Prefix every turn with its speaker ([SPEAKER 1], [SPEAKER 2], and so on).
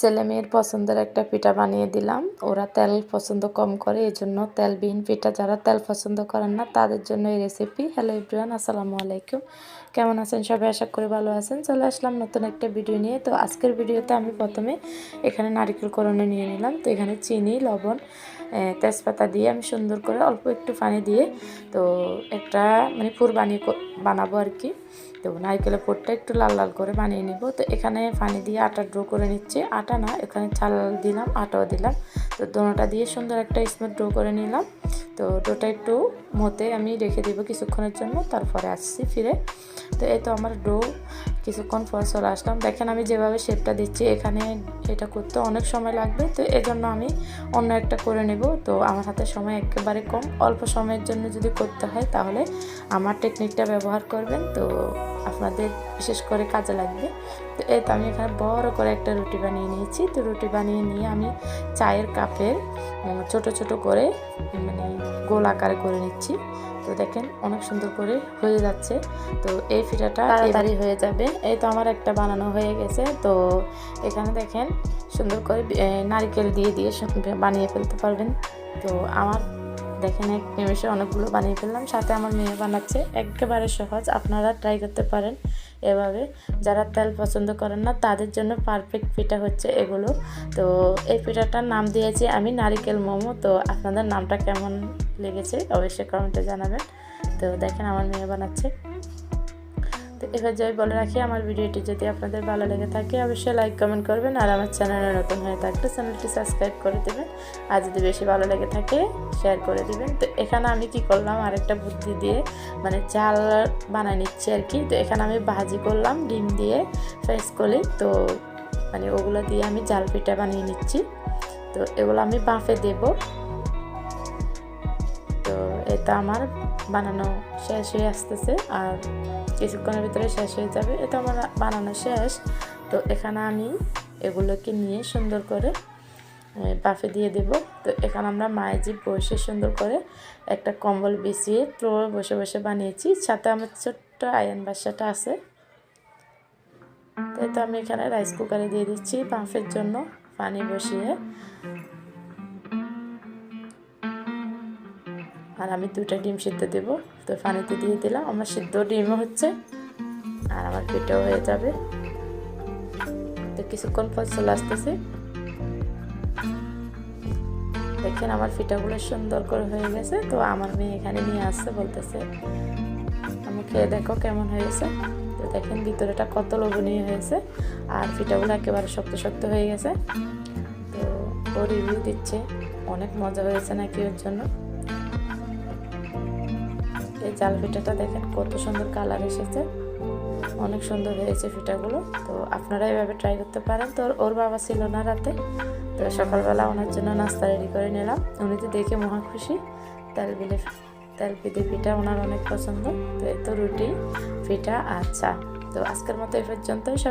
[SPEAKER 1] ছেলে মেয়ের পছন্দের একটা পিঠা বানিয়ে দিলাম। ওরা তেল পছন্দ কম করে এই জন্য তেলবিহীন পিঠা যারা তেল পছন্দ করেন না, তাদের জন্য এই রেসিপি হ্যালো ইব্রান আসসালামু আলাইকুম। কেমন আছেন সবাই? আশা করি ভালো আছেন। চলে আসলাম নতুন একটা ভিডিও নিয়ে। তো আজকের ভিডিওতে আমি প্রথমে এখানে নারিকেল করণে নিয়ে নিলাম। তো এখানে চিনি, লবণ তেজপাতা দিয়ে আমি সুন্দর করে অল্প একটু পানি দিয়ে, তো একটা মানে পুর বানিয়ে বানাবো আর কি তো নারকেলের পুরটা একটু লাল লাল করে বানিয়ে নিব। তো এখানে পানি দিয়ে আটা ড্রো করে নিচ্ছে। আটা না, এখানে চাল দিলাম, আটাও দিলাম। তো দোনোটা দিয়ে সুন্দর একটা স্মুথ ড্রো করে নিলাম। তো ডোটা একটু মতে আমি রেখে দিব কিছুক্ষণের জন্য, তারপরে আসছি ফিরে। তো এই তো আমার ডো কিছুক্ষণ পর চলে আসলাম। দেখেন আমি যেভাবে শেপটা দিচ্ছি এখানে এটা করতে অনেক সময় লাগবে তো এজন্য আমি অন্য একটা করে নেব। তো আমার হাতে সময় একেবারে কম অল্প সময়ের জন্য যদি করতে হয় তাহলে আমার টেকনিকটা ব্যবহার করবেন তো আপনাদের বিশেষ করে কাজে লাগবে। তো এই তো আমি এখানে বড় করে একটা রুটি বানিয়ে নিয়েছি তো রুটি বানিয়ে নিয়ে আমি চায়ের কাপের ছোট ছোট করে মানে গোল আকারে করে নিচ্ছি। তো দেখেন অনেক সুন্দর করে হয়ে যাচ্ছে। তো এই ফিটাটা তাড়াতাড়ি হয়ে যাবে। এই তো আমার একটা বানানো হয়ে গেছে। তো এখানে দেখেন সুন্দর করে নারকেল দিয়ে দিয়ে বানিয়ে ফেলতে পারবেন। তো আমার দেখেন এক নিমেষে অনেকগুলো বানিয়ে ফেললাম। সাথে আমার মেয়ে বানাচ্ছে। একেবারে সহজ, আপনারা ট্রাই করতে পারেন এভাবে। যারা তেল পছন্দ করেন না, তাদের জন্য পারফেক্ট পিঠা হচ্ছে এগুলো। তো এই পিঠাটার নাম দিয়েছি আমি নারিকেল মোমো। তো আপনাদের নামটা কেমন লেগেছে অবশ্যই কমেন্টে জানাবেন। তো দেখেন আমার মেয়ে বানাচ্ছে। তো এবার যাই বলে রাখি, আমার ভিডিওটি যদি আপনাদের ভালো লেগে থাকে, অবশ্যই লাইক কমেন্ট করবেন আর আমার চ্যানেলে নতুন হয়ে থাকলে চ্যানেলটি সাবস্ক্রাইব করে দেবেন। আর যদি বেশি ভালো লেগে থাকে শেয়ার করে দেবেন। তো এখানে আমি কি করলাম, আরেকটা বুদ্ধি দিয়ে মানে চাল বানায় নিচ্ছি আর কি। তো এখানে আমি ভাজি করলাম, ডিম দিয়ে ফ্রেশ করি তো মানে ওগুলো দিয়ে আমি জাল পিঠা বানিয়ে নিচ্ছি। তো এগুলো আমি বাঁফে দেব। এটা আমার বানানো শেষ হয়ে আসতেছে আর কিছুক্ষণের ভিতরে শেষ হয়ে যাবে। এটা আমার বানানো শেষ। তো এখানে আমি এগুলোকে নিয়ে সুন্দর করে বাফে দিয়ে দেব। তো এখানে আমরা মায়ের যে বসে সুন্দর করে একটা কম্বল বিছিয়ে ফ্লোর বসে বসে বানিয়েছি। সাথে আমার ছোট্ট আয়ন বাসাটা আছে। তাই তো আমি এখানে রাইস কুকারে দিয়ে দিচ্ছি বাফের জন্য পানি বসিয়ে। আর আমি দুটা ডিম সিদ্ধ দেব। তো পানিতে দিয়ে দিলাম। আমার সিদ্ধ ডিমও হচ্ছে আর আমার পেটেও হয়ে যাবে। তো কিছুক্ষণ পর চলে আসতেছে। দেখেন আমার ফিটাগুলো সুন্দর করে হয়ে গেছে। তো আমার মেয়ে এখানে নিয়ে আসছে বলতেছে, আমি খেয়ে দেখো কেমন হয়েছে? তো দেখেন ভিতরেটা কত লোভনীয় হয়েছে। আর ফিটাগুলো একেবারে শক্ত শক্ত হয়ে গেছে। তো ও রিভিউ দিচ্ছে। অনেক মজা হয়েছে নাকি ওর জন্য? এই জাল পিঠাটা দেখেন কত সুন্দর কালার এসেছে। অনেক সুন্দর হয়েছে পিঠাগুলো। তো আপনারা এভাবে ট্রাই করতে পারেন। তো ওর বাবা ছিল না রাতে। তো সকালবেলা ওনার জন্য নাস্তা রেডি করে নিলাম। উনি তো দেখে মহা খুশি। তেল বিলে তেল পিঠে পিঠা ওনার অনেক পছন্দ। তো এই তো রুটি, পিঠা আচ্ছা তো আজকের মতো এ পর্যন্তই। সবাই